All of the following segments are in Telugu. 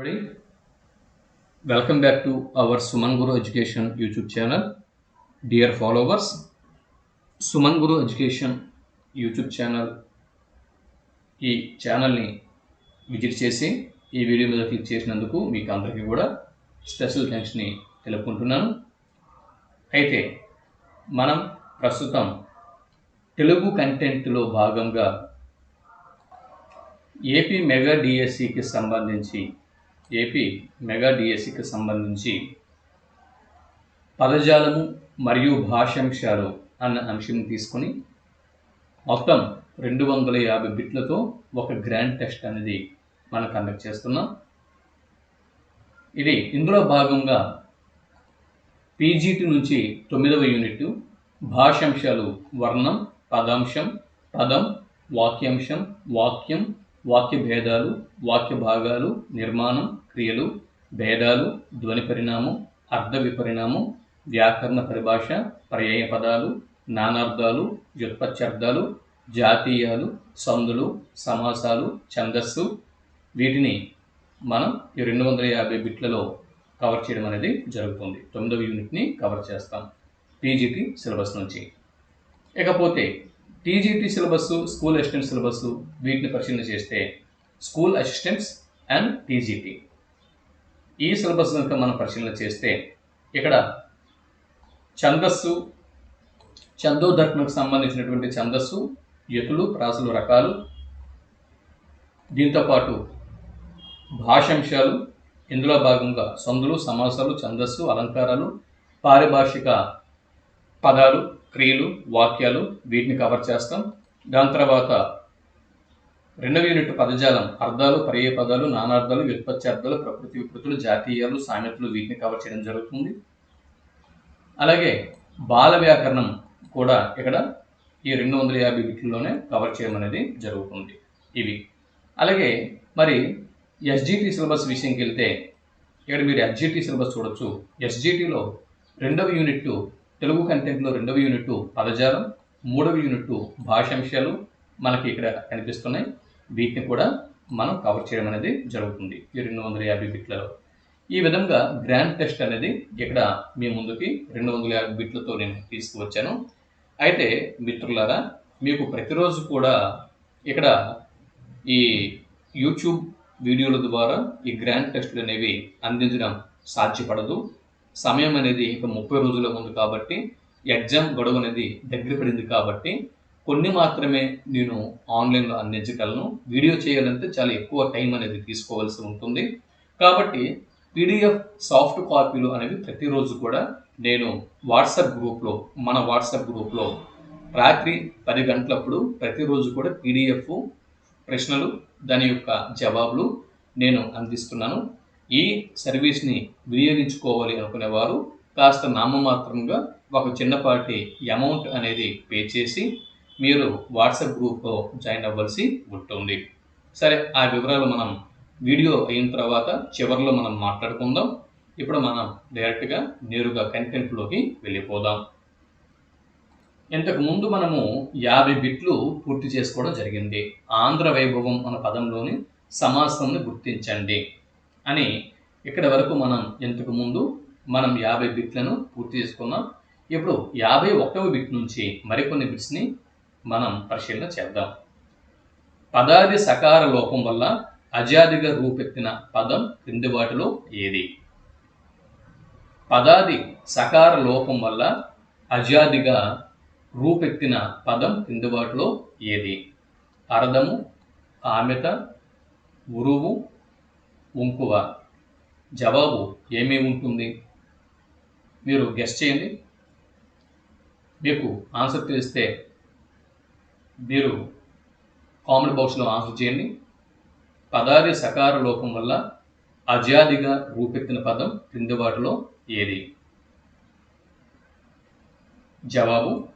everybody. Welcome back to our Suman Guru Education YouTube channel. Dear followers, Suman Guru education YouTube channel ఈ ఛానల్ని విజిట్ చేసి ఈ వీడియో మీద క్లిక్ చేసినందుకు మీకు అందరికీ కూడా స్పెషల్ థ్యాంక్స్ని తెలుపుకుంటున్నాను అయితే మనం ప్రస్తుతం తెలుగు కంటెంట్లో భాగంగా ఏపీ మెగా డిఎస్సికి సంబంధించి ఏపీ మెగా డిఎస్సికి సంబంధించి పదజాలము మరియు భాషాంశాలు అన్న అంశం తీసుకొని మొత్తం రెండు వందల యాభై బిట్లతో ఒక గ్రాండ్ టెస్ట్ అనేది మనం కండక్ట్ చేస్తున్నాం. ఇది ఇందులో భాగంగా పీజీటి నుంచి తొమ్మిదవ యూనిట్ భాషాంశాలు వర్ణం పదాంశం పదం వాక్యాంశం వాక్యం వాక్య భేదాలు వాక్య భాగాలు నిర్మాణం క్రియలు భేదాలు ధ్వని పరిణామం అర్థ విపరిణామం వ్యాకరణ పరిభాష పర్యాయ పదాలు నానార్థాలు వ్యుత్పత్త్యర్థాలు జాతీయాలు సందులు సమాసాలు ఛందస్సు. వీటిని మనం ఈ రెండు వందల యాభై బిట్లలో కవర్ చేయడం అనేది జరుగుతుంది. తొమ్మిదవ యూనిట్ని కవర్ చేస్తాం. పీజీటీ సిలబస్ నుంచి. ఇకపోతే TGT syllabus school assistant syllabus వీటిని పరిశీలన చేస్తే స్కూల్ అసిస్టెంట్స్ అండ్ టీజీటీ ఈ సిలబస్ కనుక మనం పరిశీలన చేస్తే ఇక్కడ ఛందస్సు ఛందోధర్మకు సంబంధించినటువంటి ఛందస్సు యతులు ప్రాసలు రకాలు దీంతోపాటు భాషాంశాలు ఇందులో భాగంగా సందులు సమాసాలు ఛందస్సు అలంకారాలు పారిభాషిక పదాలు క్రియలు వాక్యాలు వీటిని కవర్ చేస్తాం. దాని తర్వాత రెండవ యూనిట్ పదజాలం అర్థాలు పర్యాయ పదాలు నానార్థాలు వ్యుత్పత్తి అర్థాలు ప్రకృతి వికృతులు జాతీయాలు సామెతలు వీటిని కవర్ చేయడం జరుగుతుంది. అలాగే బాల వ్యాకరణం కూడా ఇక్కడ ఈ రెండు వందల యాభై బిట్లలోనే కవర్ చేయడం అనేది జరుగుతుంది. ఇవి. అలాగే మరి ఎస్జిటి సిలబస్ విషయంకి వెళ్తే ఇక్కడ మీరు ఎస్జిటి సిలబస్ చూడొచ్చు. ఎస్జిటిలో రెండవ యూనిట్ తెలుగు కంటెంట్లో రెండవ యూనిట్ పదజాలం మూడవ యూనిట్ భాషాంశాలు మనకి ఇక్కడ కనిపిస్తున్నాయి. వీటిని కూడా మనం కవర్ చేయడం అనేది జరుగుతుంది. ఈ రెండు వందల యాభై బిట్లలో. ఈ విధంగా గ్రాండ్ టెస్ట్ అనేది ఇక్కడ మీ ముందుకి రెండు వందల యాభై బిట్లతో నేను తీసుకువచ్చాను. అయితే మిత్రులారా మీకు ప్రతిరోజు కూడా ఇక్కడ ఈ యూట్యూబ్ వీడియోల ద్వారా ఈ గ్రాండ్ టెస్ట్లు అనేవి అందించడం సాధ్యపడదు. సమయం అనేది ఇక ముప్పై రోజుల ముందు కాబట్టి ఎగ్జామ్ గడువు అనేది దగ్గర పడింది కాబట్టి కొన్ని మాత్రమే నేను ఆన్లైన్లో అందించగలను. వీడియో చేయాలంటే చాలా ఎక్కువ టైం అనేది తీసుకోవాల్సి ఉంటుంది. కాబట్టి పీడిఎఫ్ సాఫ్ట్ కాపీలు అనేవి ప్రతిరోజు కూడా నేను వాట్సాప్ గ్రూప్లో మన వాట్సాప్ గ్రూప్లో రాత్రి పది గంటలప్పుడు ప్రతిరోజు కూడా పీడిఎఫ్ ప్రశ్నలు దాని యొక్క జవాబులు నేను అందిస్తున్నాను. ఈ సర్వీస్ని వినియోగించుకోవాలి అనుకునేవారు. కాస్త నామమాత్రంగా ఒక చిన్నపాటి అమౌంట్ అనేది పే చేసి మీరు వాట్సాప్ గ్రూప్లో జాయిన్ అవ్వాల్సి ఉంటుంది. సరే ఆ వివరాలు మనం వీడియో అయిన తర్వాత చివరిలో మనం మాట్లాడుకుందాం. ఇప్పుడు మనం డైరెక్ట్గా నేరుగా కంటెంట్లోకి వెళ్ళిపోదాం. ఇంతకు ముందు మనము యాభై బిట్లు పూర్తి చేసుకోవడం జరిగింది. ఆంధ్ర వైభవం అన్న పదంలోని సమాసంని గుర్తించండి. అని ఇక్కడ వరకు మనం ఇంతకు ముందు మనం యాభై బిట్లను పూర్తి చేసుకున్నాం. ఇప్పుడు యాభై ఒకటవ బిట్ నుంచి మరికొన్ని బిట్స్ని మనం పరిశీలన చేద్దాం. పదాది సకార లోపం వల్ల అజాదిగా రూపెత్తిన పదం క్రింది వాటిలో ఏది? పదాది సకార లోపం వల్ల అజాదిగా రూపెత్తిన పదం క్రింది వాటిలో ఏది? అరదము ఆమెత ఉరువు ఉంకువ. జవాబు ఏమీ ఉంటుంది? మీరు గెస్ట్ చేయండి. మీకు ఆన్సర్ తెలిస్తే మీరు కామెంట్ బాక్స్లో ఆన్సర్ చేయండి. పదాది సకార లోపం వల్ల అజాదిగా రూపెత్తిన పదం క్రింది వాటిలో ఏది? జవాబు.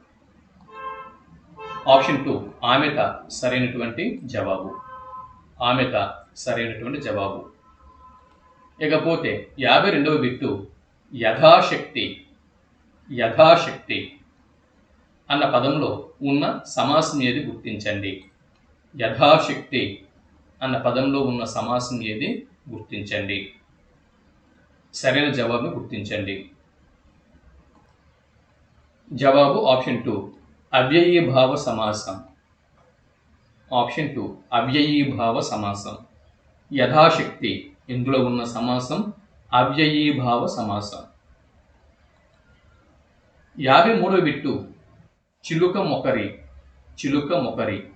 ఆప్షన్ టూ ఆమెత సరైనటువంటి జవాబు. ఆమెత సరైనటువంటి జవాబు. ఇకపోతే యాభై రెండవ బిట్టు యథాశక్తి యథాశక్తి అన్న పదంలో ఉన్న సమాసం ఏది గుర్తించండి. యథాశక్తి అన్న పదంలో ఉన్న సమాసం ఏది గుర్తించండి. సరైన జవాబు గుర్తించండి. జవాబు ఆప్షన్ టూ అవ్యయీభావ సమాసం. ఆప్షన్ టూ అవ్యయీభావ సమాసం. యథాశక్తి ఇందులో ఉన్న సమాసం అవ్యయీభావ సమాసం. యాభై మూడవ విట్టు చిలుక మొకరి చిలుక మొకరి.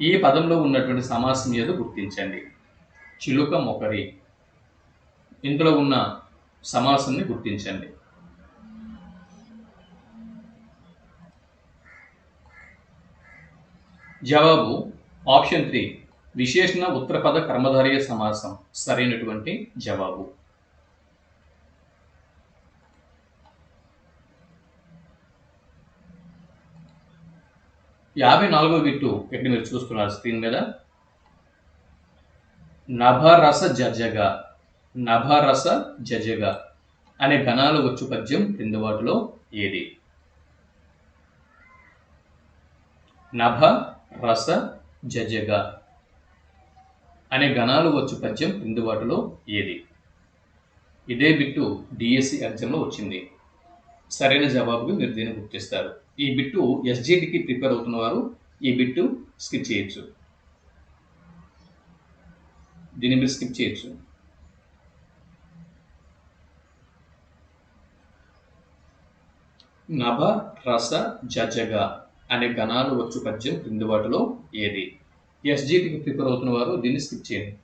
ఈ పదంలో ఉన్నటువంటి సమాసం ఏదో గుర్తించండి. చిలుక మొకరి. ఇందులో ఉన్న సమాసాన్ని గుర్తించండి. జవాబు ఆప్షన్ త్రీ. విశేషణ ఉత్తరపద కర్మధారయ సమాసం సరైనటువంటి జవాబు. యాభై నాలుగో బిట్టు ఇక్కడ మీరు చూస్తున్నారు స్క్రీన్ మీద? నభరస జజగ నభరస జజగ అనే గణాలు వచ్చు పద్యం క్రింది వాటిలో ఏది? నభ రస జజగ. అనే గణాలు వచ్చు పద్యం క్రింది వాటిలో ఏది? ఇదే బిట్టు డిఎస్సి ఎగ్జామ్లో వచ్చింది. సరైన జవాబుగా మీరు దీన్ని గుర్తిస్తారు ఈ బిట్టు ఎస్జిటికి ప్రిపేర్ అవుతున్న వారు ఈ బిట్టు స్కిప్ చేయొచ్చు. దీన్ని మీరు స్కిప్ చేయొచ్చు. నభ రస జజగ అనే గణాలు వచ్చు పద్యం క్రింది వాటిలో ఏది? ఎస్జీటీకి ప్రిపేర్ అవుతున్న వారు దీన్ని స్కిప్ చేయండి.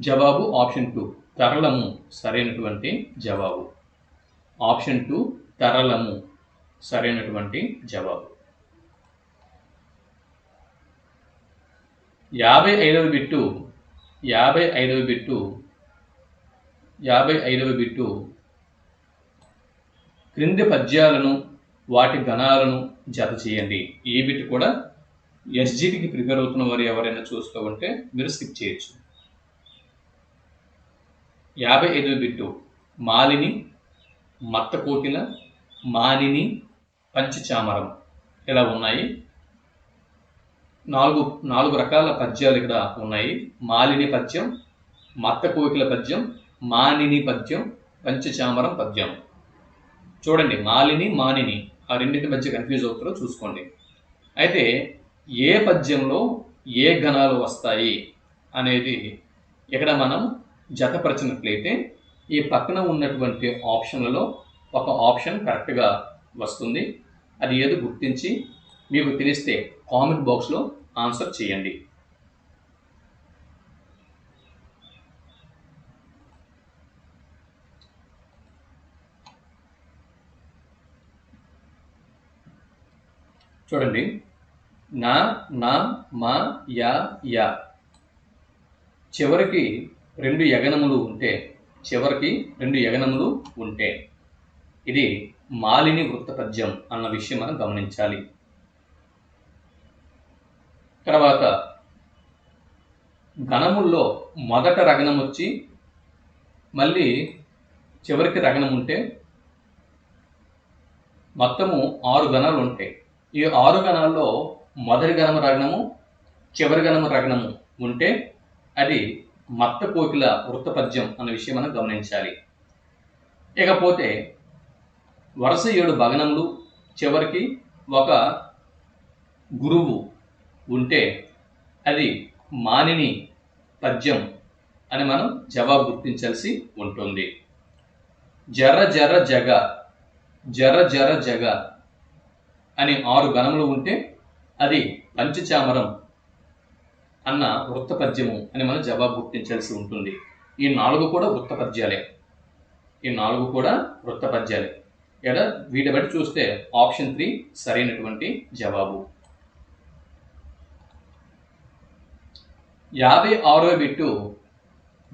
జవాబు ఆప్షన్ టూ తరళము సరైనటువంటి జవాబు. ఆప్షన్ టూ తరళము సరైనటువంటి జవాబు. యాభై ఐదవ బిట్టు యాభై ఐదవ బిట్టు యాభై ఐదవ బిట్టు క్రింది పద్యాలను వాటి గణాలను జత చేయండి. ఏ బిట్ కూడా ఎస్జిటికి ప్రిపేర్ అవుతున్న వారు ఎవరైనా చూస్తూ ఉంటే మీరు స్కిప్ చేయొచ్చు. యాభై ఐదవ బిట్టు మాలిని మత్త కోకిల మానిని పంచచామరం ఇలా ఉన్నాయి. నాలుగు నాలుగు రకాల పద్యాలు ఇక్కడ ఉన్నాయి. మాలిని పద్యం మత్త కోకిల పద్యం మానిని పద్యం పంచచామరం పద్యం. చూడండి మాలిని మానిని. ఆ రెండింటి మధ్య కన్ఫ్యూజ్ అవుతారో చూసుకోండి. అయితే ఏ పద్యంలో ఏ గణాలు వస్తాయి అనేది ఇక్కడ మనం జతపరిచినట్లయితే ఈ పక్కన ఉన్నటువంటి ఆప్షన్లలో ఒక ఆప్షన్ కరెక్ట్గా వస్తుంది. అది ఏదో గుర్తించి మీకు తెలిస్తే కామెంట్ బాక్స్లో ఆన్సర్ చేయండి. చూడండి. నా నా మా యా యా. చివరికి రెండు యగనములు ఉంటే చివరికి రెండు యగనములు ఉంటే. ఇది మాలిని వృత్తపద్యం అన్న విషయం మనం గమనించాలి. తర్వాత గణముల్లో మొదట రగనం వచ్చి మళ్ళీ చివరికి రగనం ఉంటే మొత్తము ఆరు గణాలు ఉంటాయి. ఈ ఆరు గణాల్లో మొదటి గణము రగ్నము చివరి గణము రగ్నము ఉంటే అది మత్త కోకిల వృత్తపద్యం అన్న విషయం మనం గమనించాలి. ఇకపోతే వరుస ఏడు భగనములు చివరికి ఒక గురువు ఉంటే అది మానిని పద్యం అని మనం జవాబు గుర్తించాల్సి ఉంటుంది. జర జర జగ జర జర జగ అని ఆరు గణములు ఉంటే అది పంచచామరం అన్న వృత్తపద్యము అని మనం జవాబు గుర్తించాల్సి ఉంటుంది. ఈ నాలుగు కూడా వృత్తపద్యాలే. ఈ నాలుగు కూడా వృత్తపద్యాలే. ఎడ? వీటి బట్టి చూస్తే ఆప్షన్ త్రీ సరైనటువంటి జవాబు. యాభై ఆరో బిట్టు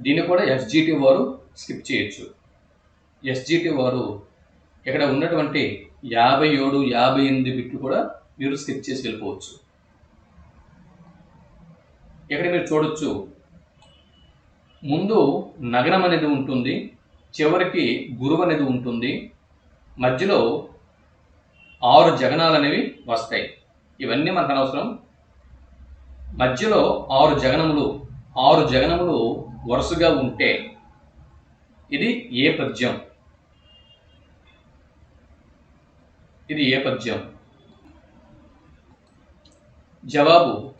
దీన్ని కూడా ఎస్జిటి వారు స్కిప్ చేయొచ్చు. ఎస్జిటి వారు ఇక్కడ ఉన్నటువంటి యాభై ఏడు యాభై ఎనిమిది బిట్లు కూడా మీరు స్కిప్ చేసి వెళ్ళిపోవచ్చు. ఇక్కడ మీరు చూడొచ్చు. ముందు నగరం అనేది ఉంటుంది చివరికి గురువు అనేది ఉంటుంది మధ్యలో ఆరు జగనాలు అనేవి వస్తాయి. ఇవన్నీ మనకు అనవసరం. మధ్యలో ఆరు జగనములు ఆరు జగనములు వరుసగా ఉంటే ఇది ఏ పద్యం? ఇది ఏ పద్యం? జవాబు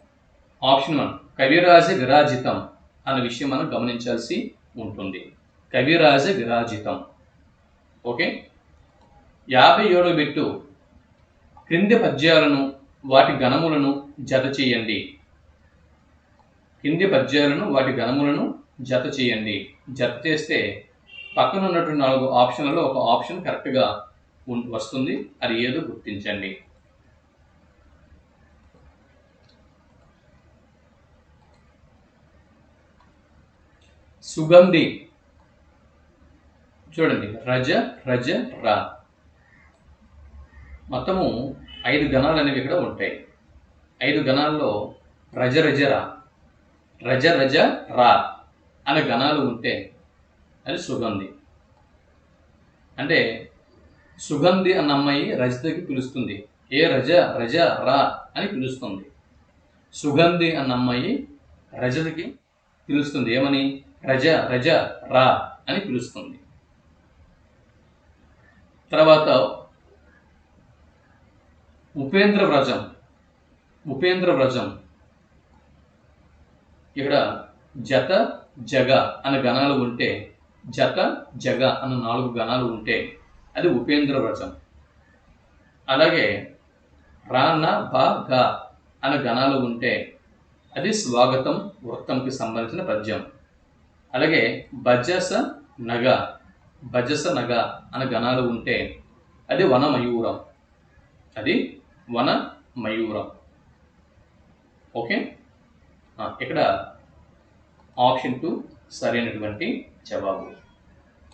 ఆప్షన్ వన్ కవిరాజ విరాజితం అన్న విషయం మనం గమనించాల్సి ఉంటుంది. కవిరాజ విరాజితం. ఓకే? యాభై ఏడో బిట్టు క్రింది పద్యాలను వాటి గణములను జత చేయండి. కింది పద్యాలను వాటి గణములను జత చేయండి. జత చేస్తే పక్కన ఉన్నటువంటి నాలుగు ఆప్షన్లలో ఒక ఆప్షన్ కరెక్ట్గా వస్తుంది. అది ఏదో గుర్తించండి. సుగంధి. చూడండి. రజ రజ రా. మొత్తము ఐదు గణాలు అనేవి ఇక్కడ ఉంటాయి. ఐదు గణాల్లో రజ రజ రా. రజ రజ రా అనే గణాలు ఉంటే అది సుగంధి. అంటే సుగంధి అన్న అమ్మాయి రజతకి పిలుస్తుంది. ఏ రజ రజ రా అని పిలుస్తుంది. సుగంధి అన్న అమ్మాయి రజతకి పిలుస్తుంది. ఏమని? రజ రజ రా అని పిలుస్తుంది. తర్వాత ఉపేంద్ర వ్రజం. ఉపేంద్ర వ్రజం. ఇక్కడ జత జగ అనే గణాలు ఉంటే జత జగ అన్న నాలుగు గణాలు ఉంటే అది ఉపేంద్ర వ్రజం అలాగే రాన బ గ అనే గణాలు ఉంటే అది స్వాగతం వృత్తంకి సంబంధించిన పద్యం. అలాగే భజస నగ భజస నగ అనే గణాలు ఉంటే అది వన మయూరం అది వన మయూరం ఓకే ఇక్కడ ఆప్షన్ టూ సరైనటువంటి జవాబు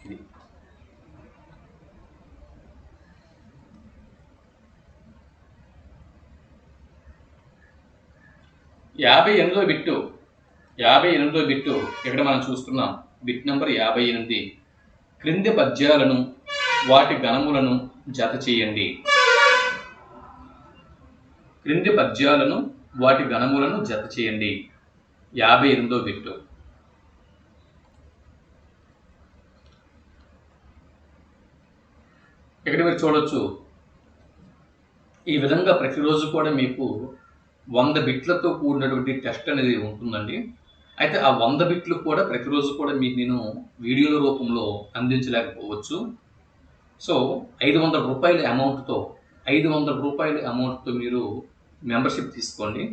ఇది యాభై ఎనిమిదో బిట్టు. యాభై ఎనిమిదో బిట్టు. ఇక్కడ మనం చూస్తున్నాం. బిట్ నెంబర్ యాభై ఎనిమిది. క్రింది పద్యాలను వాటి గణములను జత చేయండి. క్రింది పద్యాలను వాటి గణములను జత చేయండి. యాభై ఎనిమిదో బిట్టు. ఇక్కడ మీరు చూడొచ్చు. ఈ విధంగా ప్రతిరోజు కూడా మీకు వంద బిట్లతో కూడినటువంటి టెస్ట్ అనేది ఉంటుందండి. అయితే ఆ వంద బిట్లు కూడా ప్రతిరోజు కూడా మీకు నేను వీడియోల రూపంలో అందించలేకపోవచ్చు. సో ఐదు వందల రూపాయల అమౌంట్తో ఐదు వందల రూపాయల అమౌంట్తో మీరు మెంబర్షిప్ తీసుకోండి.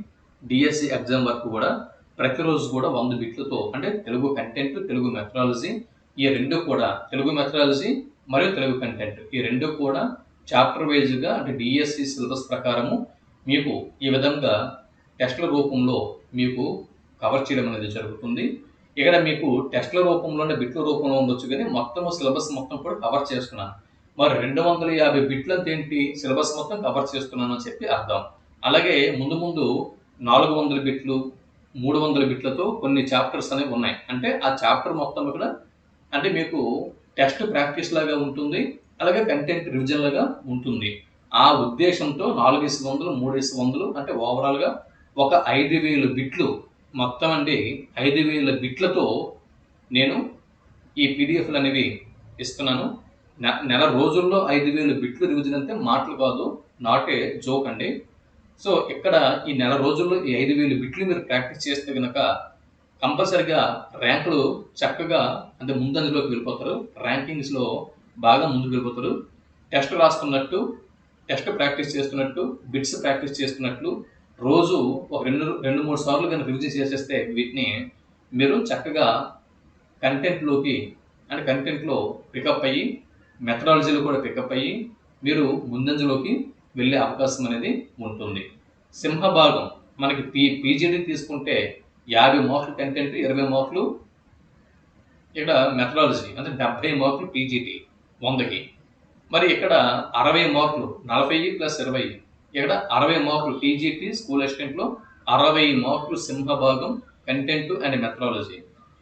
డిఎస్సి ఎగ్జామ్ వరకు కూడా ప్రతిరోజు కూడా వంద బిట్లతో అంటే తెలుగు కంటెంట్ తెలుగు మెథడాలజీ ఈ రెండు కూడా తెలుగు మెథడాలజీ మరియు తెలుగు కంటెంట్ ఈ రెండు కూడా చాప్టర్ వైజ్గా అంటే డిఎస్సి సిలబస్ ప్రకారము మీకు ఈ విధంగా టెస్ట్ల రూపంలో మీకు కవర్ చేయడం అనేది జరుగుతుంది. ఇక్కడ మీకు టెస్ట్ల రూపంలోనే బిట్ల రూపంలో ఉండొచ్చు కానీ మొత్తం సిలబస్ మొత్తం కూడా కవర్ చేస్తున్నాను. మరి రెండు వందల యాభై బిట్లు అంటే ఏంటి? సిలబస్ మొత్తం కవర్ చేస్తున్నాను అని చెప్పి అర్థం. అలాగే ముందు ముందు నాలుగు వందల బిట్లు మూడు వందల బిట్లతో కొన్ని చాప్టర్స్ అనేవి ఉన్నాయి. అంటే ఆ చాప్టర్ మొత్తం కూడా అంటే మీకు టెస్ట్ ప్రాక్టీస్ లాగా ఉంటుంది. అలాగే కంటెంట్ రివిజన్ లాగా ఉంటుంది. ఆ ఉద్దేశంతో నాలుగు ఇసు వందలు మూడు ఇసు వందలు అంటే ఓవరాల్గా ఒక ఐదు వేలు బిట్లు మొత్తం అండి. ఐదు వేల బిట్లతో నేను ఈ పీడిఎఫ్లు అనేవి ఇస్తున్నాను. నె- నెల రోజుల్లో ఐదు వేలు బిట్లు రివిజన్ అంటే మాటలు కాదు నాట్ ఏ జోక్ అండి. సో ఇక్కడ ఈ నెల రోజుల్లో ఈ ఐదు వేలు బిట్లు మీరు ప్రాక్టీస్ చేస్తే కనుక కంపల్సరిగా ర్యాంకులు చక్కగా అంటే ముందంజలోకి వెళ్ళిపోతారు. ర్యాంకింగ్స్లో బాగా ముందుకు వెళ్ళిపోతారు. టెస్ట్ రాస్తున్నట్టు టెస్ట్ ప్రాక్టీస్ చేస్తున్నట్టు బిట్స్ ప్రాక్టీస్ చేస్తున్నట్లు రోజు ఒక రెండు రెండు మూడు సార్లు కనుక రివిజన్ చేసేస్తే వీటిని మీరు చక్కగా కంటెంట్లోకి అంటే కంటెంట్లో పికప్ అయ్యి మెథడాలజీలో కూడా పికప్ అయ్యి మీరు ముందంజలోకి వెళ్ళే అవకాశం అనేది ఉంటుంది. సింహభాగం మనకి పీ పీజీడీ తీసుకుంటే యాభై మార్కులు కంటెంట్ ఇరవై మార్కులు ఇక్కడ మెథడాలజీ అంటే డెబ్బై మార్కులు పీజీటీ వందకి. మరి ఇక్కడ అరవై మార్కులు నలభై ప్లస్ ఇరవై. ఇక్కడ అరవై మార్కులు టీజీటీ స్కూల్ అసిస్టెంట్లో అరవై మార్కులు సింహభాగం కంటెంట్ అండ్ మెథడాలజీ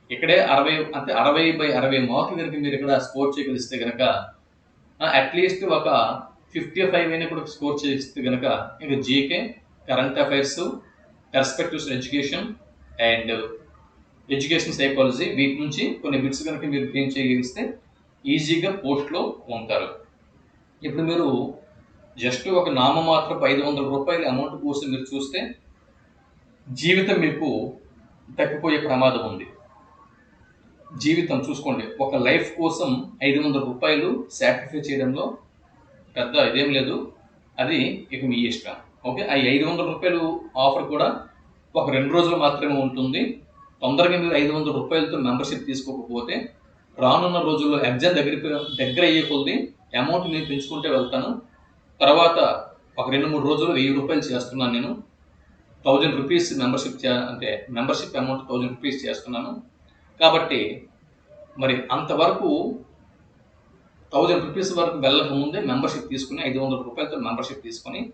ఇక్కడే అరవై అంటే అరవై బై అరవై మార్కులు కనుక మీరు ఇక్కడ స్కోర్ చేయగలిస్తే కనుక అట్లీస్ట్ ఒక ఫిఫ్టీ ఫైవ్ అయినా కూడా స్కోర్ చేస్తే కనుక ఇంకా GK current affairs perspectives education and education psychology వీటి నుంచి కొన్ని బిట్స్ కనుక మీరు క్లీన్ చేయగలిగిస్తే ఈజీగా పోస్ట్లో ఉంటారు. ఇప్పుడు మీరు జస్ట్ ఒక నామమాత్రపు ఐదు వందల రూపాయల అమౌంట్ కోసం మీరు చూస్తే జీవితం మీకు తప్పిపోయే ప్రమాదం ఉంది. జీవితం చూసుకోండి. ఒక లైఫ్ కోసం ఐదు వందల రూపాయలు సాక్రిఫై చేయడంలో పెద్ద ఇదేం లేదు. అది ఇక మీ ఇష్టం. ఓకే ఆ ఐదు వందల రూపాయలు ఆఫర్ కూడా ఒక రెండు రోజులు మాత్రమే ఉంటుంది. తొందరగా మీరు ఐదు వందల రూపాయలతో మెంబర్షిప్ తీసుకోకపోతే రానున్న రోజుల్లో ఎగ్జామ్ దగ్గర దగ్గర అయ్యే కొద్ది అమౌంట్ నేను పెంచుకుంటే వెళ్తాను. తర్వాత ఒక రెండు మూడు రోజులు వెయ్యి రూపాయలు చేస్తున్నాను నేను. థౌజండ్ రూపీస్ మెంబర్షిప్ చే అంటే మెంబర్షిప్ అమౌంట్ థౌజండ్ రూపీస్ చేస్తున్నాను. కాబట్టి మరి అంతవరకు థౌజండ్ రూపీస్ వరకు వెళ్ళక ముందే మెంబర్షిప్ తీసుకుని ఐదు వందల రూపాయలతో మెంబర్షిప్ తీసుకొని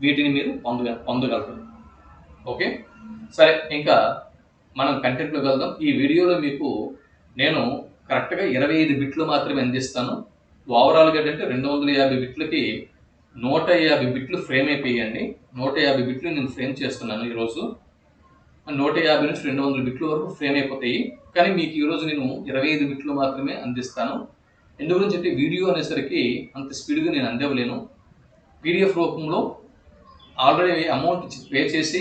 వీటిని మీరు పొందగ పొందగలరు. ఓకే? సరే ఇంకా మనం కంటెంట్లోకి వెళ్దాం. ఈ వీడియోలో మీకు నేను కరెక్ట్గా ఇరవై ఐదు బిట్లు మాత్రమే అందిస్తాను. ఓవరాల్గా ఏంటంటే రెండు వందల యాభై బిట్లకి నూట యాభై బిట్లు ఫ్రేమ్ అయిపోయాయండి. నూట యాభై బిట్లు నేను ఫ్రేమ్ చేస్తున్నాను ఈరోజు. నూట యాభై నుంచి రెండు వందల బిట్ల వరకు ఫ్రేమ్ అయిపోతాయి. కానీ మీకు ఈరోజు నేను ఇరవై ఐదు బిట్లు మాత్రమే అందిస్తాను. ఎందు గురించి అంటే వీడియో అనేసరికి అంత స్పీడ్గా నేను అందివ్వలేను పీడిఎఫ్ రూపంలో ఆల్రెడీ అమౌంట్ పే చేసి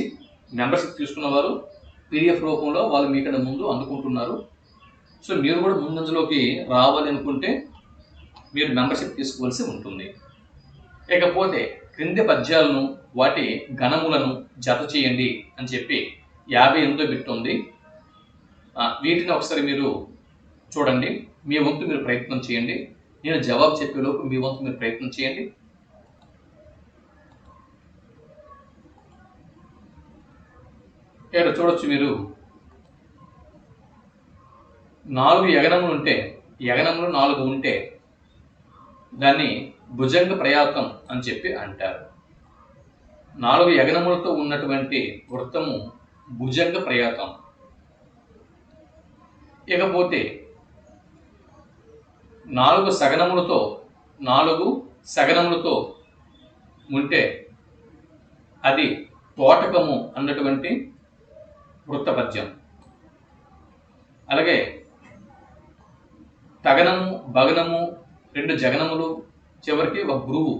మెంబర్షిప్ తీసుకున్న వారు పీడిఎఫ్ రూపంలో వాళ్ళు మీకన్నా ముందు అందుకుంటున్నారు. సో మీరు కూడా ముందంజలోకి రావాలి అనుకుంటే మీరు మెంబర్షిప్ తీసుకోవాల్సి ఉంటుంది. ఇకపోతే క్రింది పద్యాలను వాటి గణములను జత చేయండి అని చెప్పి యాభై ఎనిమిదో బిట్ ఉంది. వీటిని ఒకసారి మీరు చూడండి. మీ వంతు మీరు ప్రయత్నం చేయండి. నేను జవాబు చెప్పేలోపు మీ వంతు మీరు ప్రయత్నం చేయండి. ఇక్కడ చూడొచ్చు మీరు. నాలుగు యగనములు ఉంటే యగనములు నాలుగు ఉంటే దాన్ని భుజంగ ప్రయాతం అని చెప్పి అంటారు. నాలుగు యగనములతో ఉన్నటువంటి వృత్తము భుజంగ ప్రయాతం. ఇకపోతే నాలుగు సగనములతో నాలుగు సగనములతో ఉంటే అది తోటకము అన్నటువంటి వృత్తపద్యం. అలాగే తగనము భగనము రెండు జగనములు చివరికి ఒక గురువు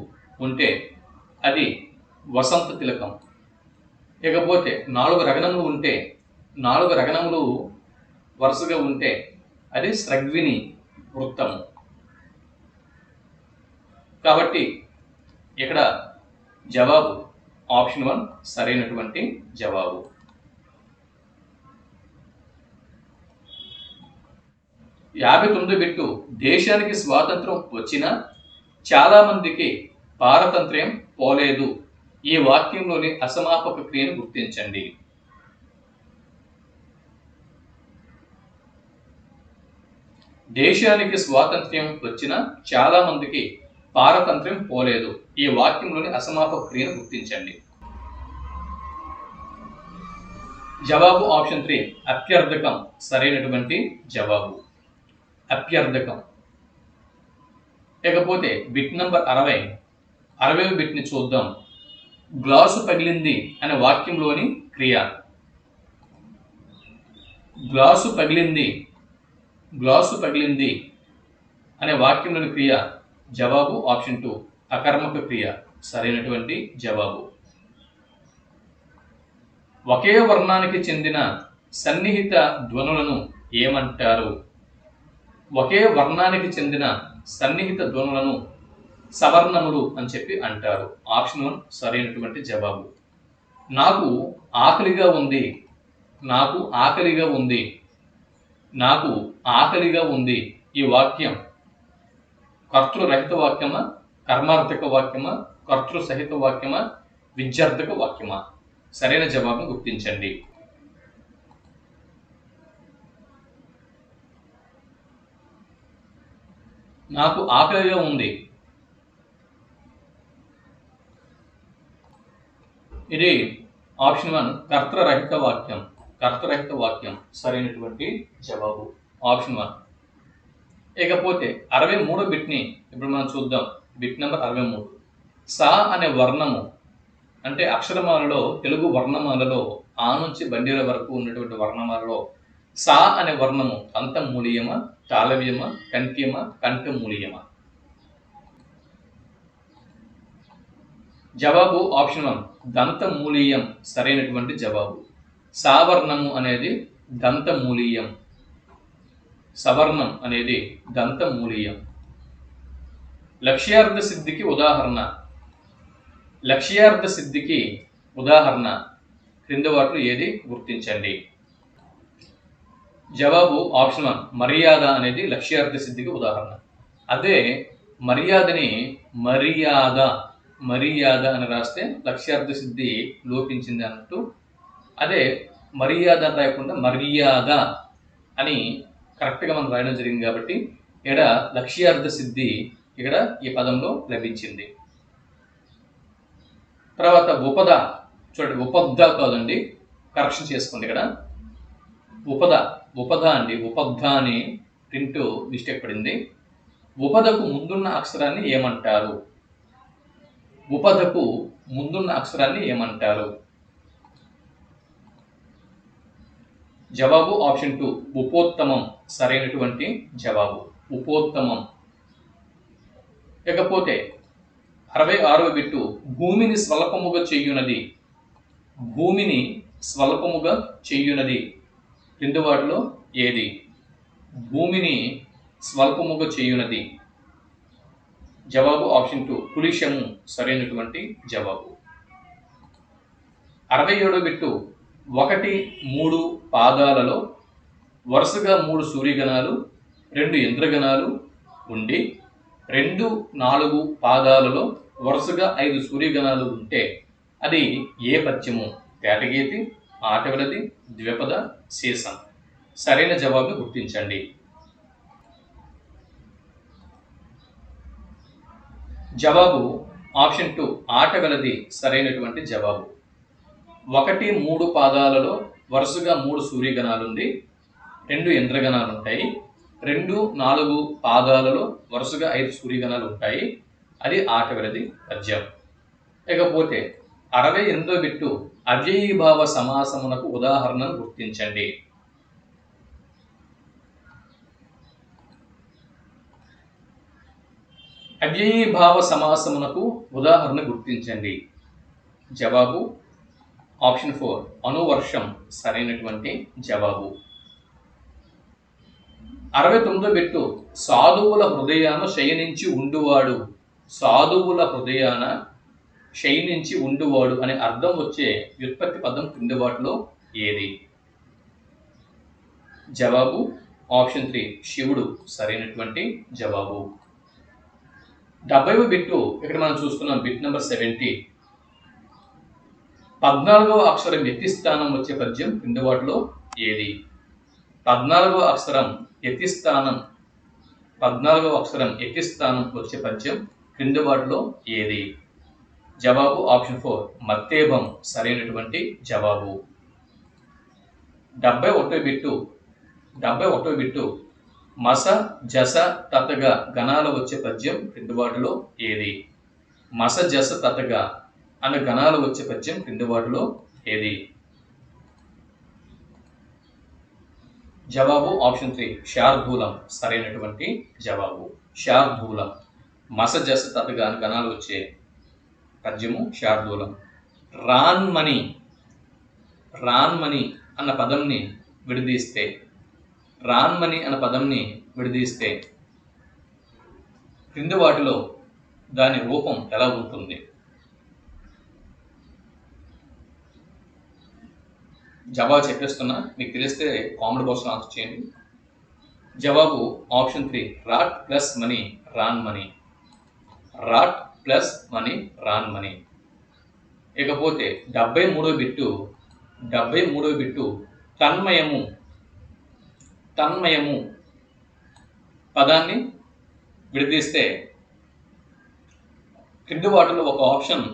ఉంటే అది వసంత తిలకం. ఇకపోతే నాలుగు రగనములు ఉంటే నాలుగు రగనములు వరుసగా ఉంటే అది స్రగ్విని వృత్తము కాబట్టి ఇక్కడ జవాబు ఆప్షన్ వన్ సరైనటువంటి జవాబు. యాభై తొమ్మిది బిట్టు దేశానికి స్వాతంత్రం వచ్చినా చాలా మందికి పారతంత్ర్యం పోలేదు. ఈ వాక్యంలోని అసమాపక క్రియను గుర్తించండి. దేశానికి స్వాతంత్ర్యం వచ్చిన చాలా మందికి పారతంత్ర్యం పోలేదు. ఈ వాక్యంలోని అసమాపక క్రియను గుర్తించండి. జవాబు ఆప్షన్ త్రీ అత్యర్థకం. సరైనటువంటి జవాబు. అభ్యర్థకం ఇకపోతే బిట్ నంబర్ అరవై అరవై బిట్ని చూద్దాం. గ్లాసు పగిలింది అనే వాక్యంలోని క్రియ. గ్లాసు పగిలింది గ్లాసు పగిలింది అనే వాక్యంలోని క్రియ. జవాబు ఆప్షన్ టూ అకర్మక క్రియ. సరైనటువంటి జవాబు. ఒకే వర్ణానికి చెందిన సన్నిహిత ధ్వనులను ఏమంటారు? ఒకే వర్ణానికి చెందిన సన్నిహిత ధ్వనులను సవర్ణములు అని చెప్పి అంటారు. ఆప్షన్ వన్ సరైనటువంటి జవాబు. నాకు ఆకలిగా ఉంది. నాకు ఆకలిగా ఉంది. నాకు ఆకలిగా ఉంది. ఈ వాక్యం కర్తృరహిత వాక్యమా కర్మార్థక వాక్యమా కర్తృ సహిత వాక్యమా విద్యార్థక వాక్యమా సరైన జవాబును గుర్తించండి. నాకు ఆకలిగా ఉంది. ఇది ఆప్షన్ వన్ కర్తరహిత వాక్యం. కర్తరహిత వాక్యం. సరైనటువంటి జవాబు. Option one. ఇకపోతే అరవై మూడో బిట్ని ఇప్పుడు మనం చూద్దాం. బిట్ నెంబర్ అరవై మూడు. సా అనే వర్ణము అంటే అక్షరమాలలో తెలుగు వర్ణమాలలో ఆ నుంచి బండిల వరకు ఉన్నటువంటి వర్ణమాలలో సా అనే వర్ణము అంతమూలీయమా? తాళవ్యమా కంఠ మూలియమ జవాబు ఆప్షన్ వన్ దంతమూలీయం సరైనటువంటి జవాబు సావర్ణము అనేది దంతమూలీయం సవర్ణం అనేది దంతమూలీయం లక్ష్యార్థ సిద్ధికి ఉదాహరణ లక్ష్యార్థ సిద్ధికి ఉదాహరణ క్రింద వాటిలో ఏది గుర్తించండి జవాబు ఆప్షన్ వన్. మర్యాద అనేది లక్ష్యార్థ సిద్ధికి ఉదాహరణ. అదే మర్యాదని మర్యాద మర్యాద అని రాస్తే లక్ష్యార్థ సిద్ధి లోపించింది అన్నట్టు. అదే మర్యాద అని రాయకుండా మర్యాద అని కరెక్ట్గా మనం రాయడం జరిగింది కాబట్టి ఇక్కడ లక్ష్యార్థ సిద్ధి ఇక్కడ ఈ పదంలో లభించింది. తర్వాత ఉపద. చూడండి ఉపద కాదండి. కరెక్షన్ చేసుకోండి ఇక్కడ. ఉపద. ఉపధ అండి ఉపద్ద అని తింటూ మిస్టేక్ పడింది ఉపదకు ముందున్న అక్షరాన్ని ఏమంటారు? ఉపదకు ముందున్న అక్షరాన్ని ఏమంటారు? జవాబు ఆప్షన్ టూ ఉపోత్తమం. సరైనటువంటి జవాబు. ఉపోత్తమం. ఇకపోతే అరవై ఆరవ బిట్టు భూమిని స్వల్పముగా చెయ్యునది భూమిని స్వల్పముగా చెయ్యునది క్రింది వాటిలో ఏది? భూమిని స్వల్పముగా చేయునది. జవాబు ఆప్షన్ టూ. పులిషము సరైనటువంటి జవాబు. అరవై ఏడో బిట్టు. ఒకటి మూడు పాదాలలో వరుసగా మూడు సూర్యగణాలు రెండు ఇంద్రగణాలు ఉండి రెండు నాలుగు పాదాలలో వరుసగా ఐదు సూర్యగణాలు ఉంటే అది ఏ పద్యము? తేటగీతి ఆటవిలది ద్విపద శీర్షం. సరైన జవాబు గుర్తించండి. జవాబు ఆప్షన్ టూ ఆటగలది సరైనటువంటి జవాబు. ఒకటి మూడు పాదాలలో వరుసగా మూడు సూర్యగణాలుంది రెండు ఇంద్రగణాలు ఉంటాయి రెండు నాలుగు పాదాలలో వరుసగా ఐదు సూర్యగణాలు ఉంటాయి అది ఆటవిలది పద్యం. ఇకపోతే అరవై ఎనిమిదో బిట్టు అవ్యయీభావ సమాసమునకు ఉదాహరణను గుర్తించండి. అవ్యయీభావ సమాసమునకు ఉదాహరణ గుర్తించండి. జవాబు ఆప్షన్ ఫోర్ అనువర్షం సరైనటువంటి జవాబు. అరవై తొమ్మిదో బిట్టు సాధువుల హృదయాన శయనించి ఉండువాడు. సాధువుల హృదయాన క్షయించి ఉండువాడు అనే అర్థం వచ్చే వ్యుత్పత్తి పదం క్రింది వాటిలో ఏది? జవాబు ఆప్షన్ త్రీ. శివుడు సరైనటువంటి జవాబు. డెబ్బైవ బిట్టు ఇక్కడ మనం చూసుకున్నాం బిట్ నెంబర్ సెవెంటీ. పద్నాలుగవ అక్షరం ఎత్తి స్థానం వచ్చే పద్యం క్రింది వాటిలో ఏది? పద్నాలుగవ అక్షరం ఎత్తి స్థానం పద్నాలుగవ అక్షరం ఎత్తి స్థానం వచ్చే పద్యం క్రింది వాటిలో ఏది? జవాబు ఆప్షన్ ఫోర్ మత్తేభం సరైనటువంటి జవాబు. డెబ్బై ఒకటో బిట్టు డెబ్బై ఒకటో బిట్టు మస జస తతగా గణాలు వచ్చే పద్యం క్రిందివాటిలో ఏది? మస జస తతగా అన్న గణాలు వచ్చే పద్యం క్రిందివాటిలో ఏది? జవాబు ఆప్షన్ త్రీ శార్ధూలం సరైనటువంటి జవాబు. శార్ధూలం మస జస తతగా అని గణాలు వచ్చే పద్యము శార్దూలం. రాన్మణి రాన్మణి అన్న పదంని విడదీస్తే రాన్మణి అన్న పదంని విడదీస్తే క్రింది వాటిలో దాని రూపం ఎలా ఉంటుంది? జవాబు చెప్పేస్తున్నా. మీకు తెలిస్తే కామెంట్ బాక్స్లో ఆన్సర్ చేయండి. జవాబు ఆప్షన్ త్రీ రాట్ ప్లస్ మనీ రాన్ మనీ. రాట్ ప్లస్ మనీ రాన్ మనీ. ఇకపోతే డెబ్బై మూడో బిట్టు డెబ్బై మూడో బిట్టు తన్మయము తన్మయము పదాన్ని విడదీస్తే క్రింది వాటిలో ఒక ఆప్షన్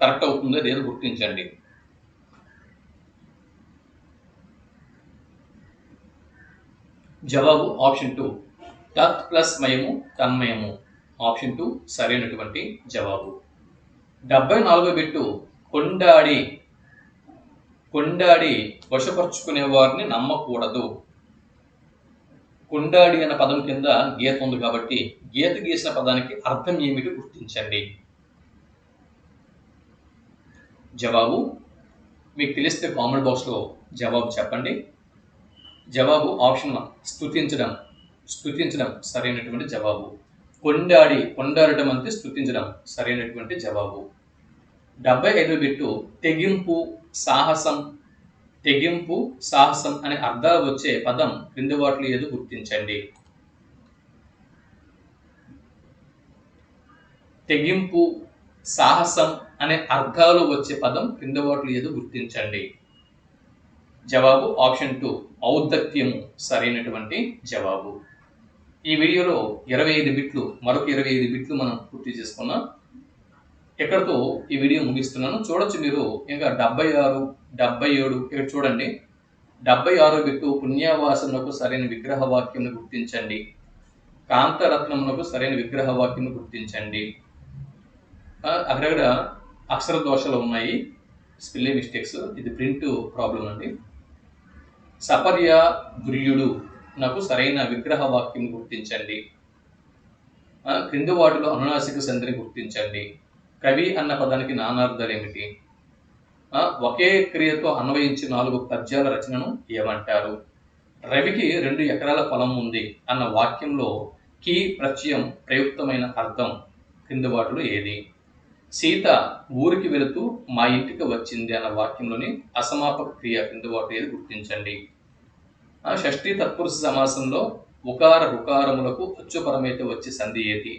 కరెక్ట్ అవుతుందో లేదో గుర్తించండి. జవాబు ఆప్షన్ టూ. తత్ ప్లస్ మయము తన్మయము. ఆప్షన్ టూ సరైనటువంటి జవాబు. డెబ్బై నాలుగో బిట్టు కొండాడి కొండాడి వశపరుచుకునే వారిని నమ్మకూడదు. కొండాడి అన్న పదం కింద గీత ఉంది కాబట్టి గీత గీసిన పదానికి అర్థం ఏమిటి గుర్తించండి. జవాబు మీకు తెలిస్తే కామెంట్ బాక్స్లో జవాబు చెప్పండి. జవాబు ఆప్షన్ స్థుతించడం స్తుతించడం సరైనటువంటి జవాబు. కొండాడి కొండాడటం అంటే స్థుతించడం సరైనటువంటి జవాబు. డెబ్బై ఐదు బిట్టు తెగింపు సాహసం తెగింపు సాహసం అనే అర్థాలు వచ్చే పదం క్రింది వాటిలో ఏదో గుర్తించండి. తెగింపు సాహసం అనే అర్థాలు వచ్చే పదం క్రింద వాటిలో ఏదో గుర్తించండి. జవాబు ఆప్షన్ టూ ఔద్ధత్యము సరైనటువంటి జవాబు. ఈ వీడియోలో ఇరవై ఐదు బిట్లు మరొక ఇరవై ఐదు బిట్లు మనం పూర్తి చేసుకున్నాం. ఇక్కడతో ఈ వీడియో ముగిస్తున్నాను. చూడొచ్చు మీరు ఇంకా డెబ్బై ఆరు డెబ్బై ఏడు ఇక్కడ చూడండి. డెబ్బై ఆరు బిట్టు పుణ్యవాసనకు సరైన విగ్రహ వాక్యం గుర్తించండి. కాంతరత్నమునకు సరైన విగ్రహ వాక్యం గుర్తించండి. అక్కడక్కడ అక్షర దోషాలు ఉన్నాయి. Spelling mistakes. ఇది ప్రింట్ ప్రాబ్లం అండి. సపర్య గుర్యుడు. నాకు సరైన విగ్రహ వాక్యం గుర్తించండి. క్రింది వాటిలో అనునాసిక సంధిని గుర్తించండి. కవి అన్న పదానికి నానార్థాలు ఏమిటి ఒకే క్రియతో అన్వయించి నాలుగు పద్యాల రచనను ఏమంటారు? రవికి రెండు ఎకరాల పొలం ఉంది అన్న వాక్యంలో కీ ప్రత్యయం ప్రయుక్తమైన అర్థం క్రింది వాటిలో ఏది? సీత ఊరికి వెళుతూ మా ఇంటికి వచ్చింది అన్న వాక్యంలోని అసమాపక క్రియ క్రింది వాటి ఏది గుర్తించండి? షష్ఠీ తత్పురుష సమాసంలో ఉకార రుకారములకు అచ్చుపరమైతే వచ్చే సంధి ఏది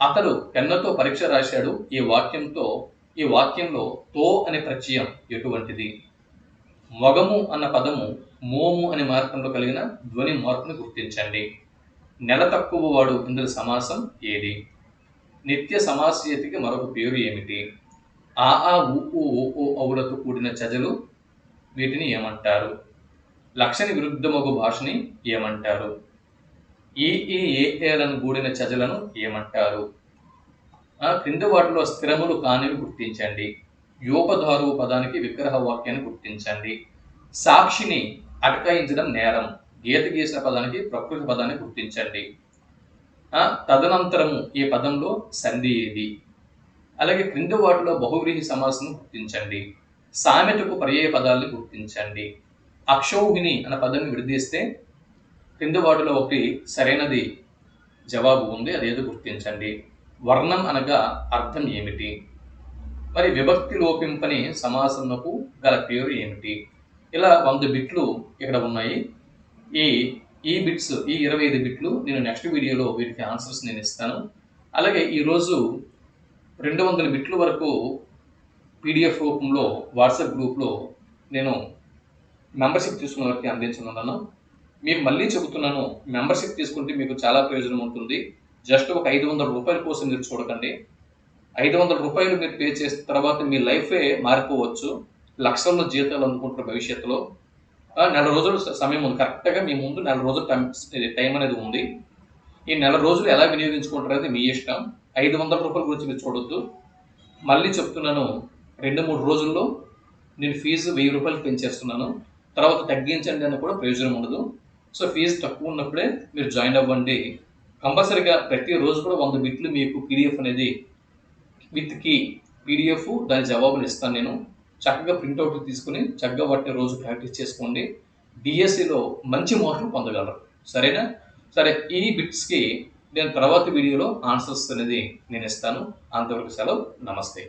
అతడు పెన్నతో పరీక్ష రాశాడు ఈ వాక్యంతో ఈ వాక్యంలో తో అనే ప్రత్యయం ఎటువంటిది మొగము అన్న పదము మోము అనే మార్గంలో కలిగిన ధ్వని మార్పును గుర్తించండి నెల తక్కువ వాడు ఇందులో సమాసం ఏది నిత్య సమాస్యతికి మరొక పేరు ఏమిటి ఆ ఆ ఊ ఊ ఓ ఓ ఔలతో కూడిన చజలు వీటిని ఏమంటారు లక్షణ విరుద్ధమగు భాషని ఏమంటారు? ఈ ఈ ఏ ఏలను కూడిన చజలను ఏమంటారు? క్రింది వాటిలో స్థిరములు కానివి గుర్తించండి. యోపధారు పదానికి విగ్రహ వాక్యాన్ని గుర్తించండి. సాక్షిని అటకాయించడం నేరం. గీత గీసిన పదానికి ప్రకృతి పదాన్ని గుర్తించండి. తదనంతరము ఈ పదంలో సంధి ఏది? అలాగే క్రింది వాటిలో బహువ్రీహి సమాసను గుర్తించండి. సామెతకు పర్యాయ పదాలను గుర్తించండి. అక్షౌహిణి అన్న పదాన్ని విడదీస్తే క్రింద వాటిలో ఒకటి సరైనది జవాబు ఉంది అదేదో గుర్తించండి. వర్ణం అనగా అర్థం ఏమిటి? మరి విభక్తి లోపింపని సమాసమునకు గల పేరు ఏమిటి? ఇలా వంద బిట్లు ఇక్కడ ఉన్నాయి. ఈ ఈ బిట్స్ ఈ ఇరవై ఐదు బిట్లు నేను నెక్స్ట్ వీడియోలో వీటికి ఆన్సర్స్ నేను ఇస్తాను. అలాగే ఈరోజు రెండు వందల బిట్ల వరకు పీడిఎఫ్ రూపంలో వాట్సాప్ గ్రూప్లో నేను మెంబర్షిప్ తీసుకున్న వారికి అందించనున్నాను మీకు మళ్ళీ చెబుతున్నాను మెంబర్షిప్ తీసుకుంటే మీకు చాలా ప్రయోజనం ఉంటుంది. జస్ట్ ఒక ఐదు వందల రూపాయల కోసం మీరు చూడకండి. ఐదు వందల రూపాయలు మీరు పే చేసిన తర్వాత మీ లైఫే మారిపోవచ్చు. లక్షల్లో జీతాలు అందుకుంటారు భవిష్యత్తులో. నెల రోజులు సమయం ఉంది. కరెక్ట్గా మీ ముందు నెల రోజులు టైం టైం అనేది ఉంది. ఈ నెల రోజులు ఎలా వినియోగించుకుంటారు అనేది మీ ఇష్టం. ఐదు వందల రూపాయల గురించి మీరు చూడొద్దు. మళ్ళీ చెప్తున్నాను రెండు మూడు రోజుల్లో నేను ఫీజు వెయ్యి రూపాయలు పెంచేస్తున్నాను తర్వాత తగ్గించండి అని కూడా ప్రయోజనం ఉండదు. సో ఫీజు తక్కువ ఉన్నప్పుడే మీరు జాయిన్ అవ్వండి. కంపల్సరీగా ప్రతిరోజు కూడా వంద బిట్లు మీకు పీడిఎఫ్ అనేది విత్ కీ పీడిఎఫ్ దాని జవాబులు ఇస్తాను నేను. చక్కగా ప్రింట్అవుట్ తీసుకుని చక్కగా వాటిని రోజు ప్రాక్టీస్ చేసుకోండి. డిఎస్సిలో మంచి మార్కులు పొందగలరు. సరేనా? సరే ఈ బిట్స్కి నేను తర్వాత వీడియోలో ఆన్సర్స్ అనేది నేను ఇస్తాను. అంతవరకు సెలవు. నమస్తే.